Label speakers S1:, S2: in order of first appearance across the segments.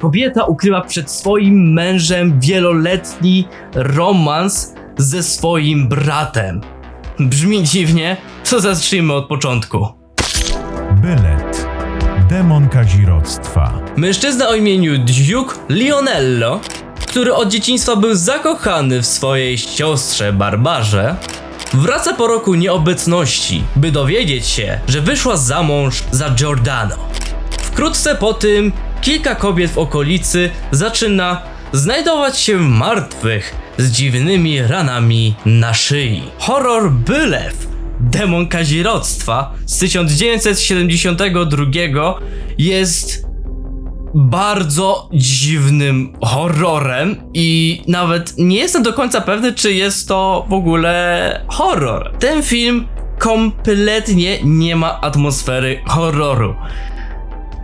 S1: Kobieta ukryła przed swoim mężem wieloletni romans ze swoim bratem. Brzmi dziwnie, to zacznijmy od początku.
S2: Bylet. Demon kazirodztwa.
S1: Mężczyzna o imieniu Duke Lionello, który od dzieciństwa był zakochany w swojej siostrze Barbarze, wraca po roku nieobecności, by dowiedzieć się, że wyszła za mąż za Giordano. Wkrótce po tym kilka kobiet w okolicy zaczyna znajdować się martwych z dziwnymi ranami na szyi. Horror Bylew Demon kazirodztwa z 1972 jest bardzo dziwnym horrorem i nawet nie jestem do końca pewny, czy jest to w ogóle horror. Ten film kompletnie nie ma atmosfery horroru.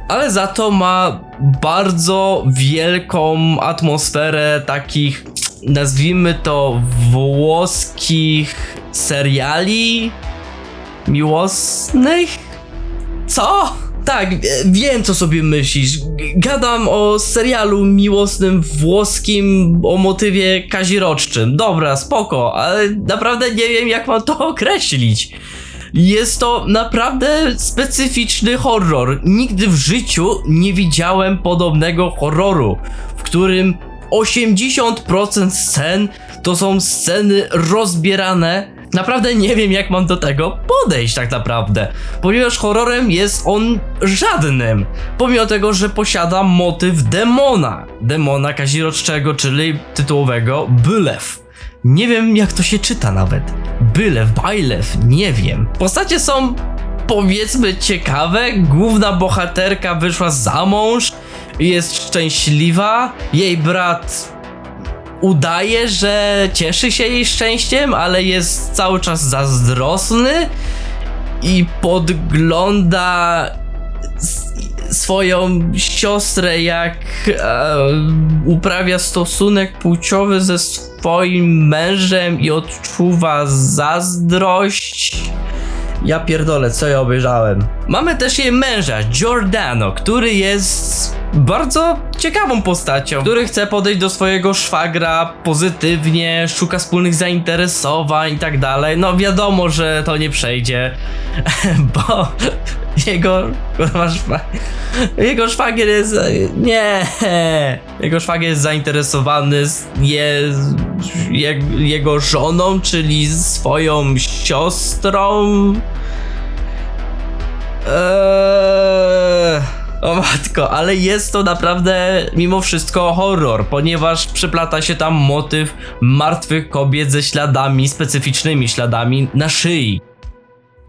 S1: Ale za to ma bardzo wielką atmosferę takich, nazwijmy to, włoskich seriali miłosnych? Co? Tak, e, wiem co sobie myślisz. Gadam o serialu miłosnym włoskim o motywie kaziroczczym. Dobra, spoko, ale naprawdę nie wiem jak mam to określić. Jest to naprawdę specyficzny horror. Nigdy w życiu nie widziałem podobnego horroru, w którym 80% scen to są sceny rozbierane. Naprawdę nie wiem, jak mam do tego podejść, tak naprawdę. Ponieważ horrorem jest on żadnym. Pomimo tego, że posiada motyw demona. Demona kaziroczczego, czyli tytułowego Bylew. Nie wiem, jak to się czyta nawet. Bylew, Bajlew, nie wiem. Postacie są powiedzmy ciekawe. Główna bohaterka wyszła za mąż, jest szczęśliwa. Jej brat udaje, że cieszy się jej szczęściem, ale jest cały czas zazdrosny i podgląda swoją siostrę, jak e, uprawia stosunek płciowy ze swoim mężem i odczuwa zazdrość. Ja pierdolę, co ja obejrzałem. Mamy też jej męża, Giordano, który jest bardzo ciekawą postacią, który chce podejść do swojego szwagra pozytywnie, szuka wspólnych zainteresowań i tak dalej. No wiadomo, że to nie przejdzie, bo jego kurwa, jego szwagier jest nie, jego szwagier jest zainteresowany z jest je, jego żoną, czyli swoją siostrą. Eee, o matko, ale jest to naprawdę mimo wszystko horror, ponieważ przyplata się tam motyw martwych kobiet ze śladami, specyficznymi śladami na szyi.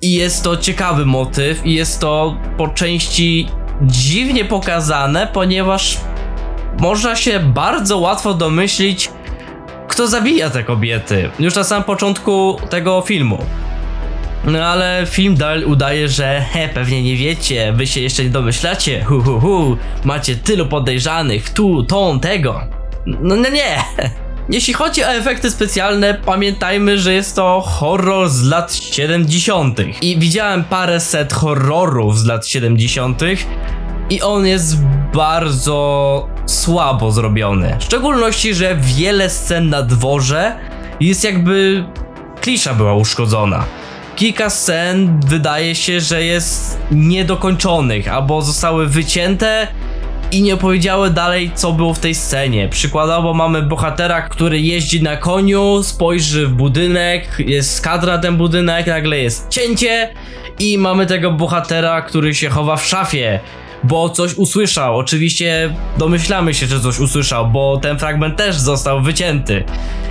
S1: I jest to ciekawy motyw i jest to po części dziwnie pokazane, ponieważ można się bardzo łatwo domyślić, kto zabija te kobiety. Już na samym początku tego filmu. No ale film dalej udaje, że he, pewnie nie wiecie, wy się jeszcze nie domyślacie, hu hu hu, macie tylu podejrzanych, tu, tą, tego. No, no nie. Jeśli chodzi o efekty specjalne, pamiętajmy, że jest to horror z lat 70. I widziałem parę set horrorów z lat 70. I on jest bardzo słabo zrobiony. W szczególności, że wiele scen na dworze jest jakby klisza była uszkodzona. Kilka scen wydaje się, że jest niedokończonych albo zostały wycięte i nie opowiedziały dalej, co było w tej scenie. Przykładowo mamy bohatera, który jeździ na koniu, spojrzy w budynek, jest kadra ten budynek, nagle jest cięcie i mamy tego bohatera, który się chowa w szafie. Bo coś usłyszał. Oczywiście domyślamy się, że coś usłyszał, bo ten fragment też został wycięty.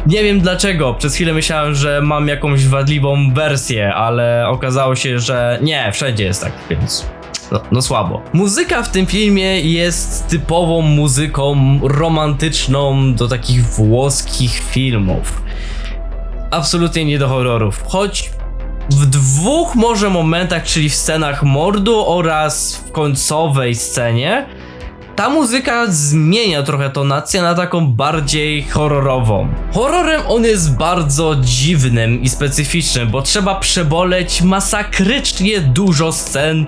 S1: Nie wiem dlaczego. Przez chwilę myślałem, że mam jakąś wadliwą wersję, ale okazało się, że nie, wszędzie jest tak, więc no, no słabo. Muzyka w tym filmie jest typową muzyką romantyczną do takich włoskich filmów. Absolutnie nie do horrorów. Choć w dwóch może momentach, czyli w scenach mordu oraz w końcowej scenie, ta muzyka zmienia trochę tonację na taką bardziej horrorową. Horrorem on jest bardzo dziwnym i specyficznym, bo trzeba przeboleć masakrycznie dużo scen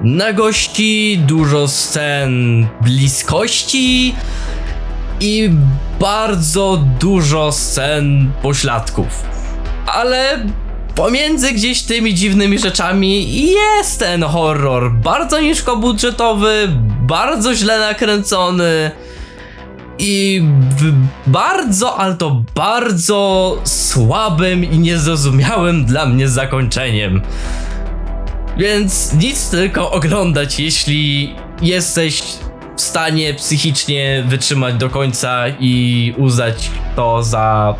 S1: nagości, dużo scen bliskości i bardzo dużo scen pośladków. Ale pomiędzy gdzieś tymi dziwnymi rzeczami jest ten horror. Bardzo niskobudżetowy, bardzo źle nakręcony i w bardzo, ale to bardzo słabym i niezrozumiałym dla mnie zakończeniem. Więc nic tylko oglądać, jeśli jesteś w stanie psychicznie wytrzymać do końca i uznać to za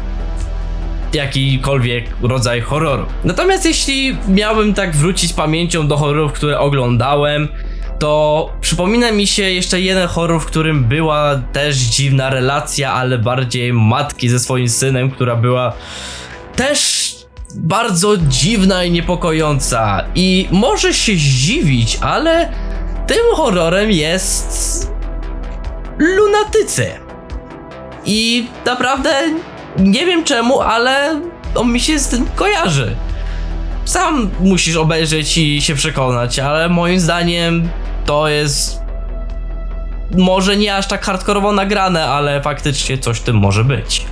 S1: jakikolwiek rodzaj horroru. Natomiast jeśli miałbym tak wrócić pamięcią do horrorów, które oglądałem, to przypomina mi się jeszcze jeden horror, w którym była też dziwna relacja, ale bardziej matki ze swoim synem, która była też bardzo dziwna i niepokojąca. I może się zdziwić, ale tym horrorem jest lunatycy. I naprawdę nie wiem czemu, ale on mi się z tym kojarzy. Sam musisz obejrzeć i się przekonać, ale moim zdaniem to jest może nie aż tak hardkorowo nagrane, ale faktycznie coś w tym może być.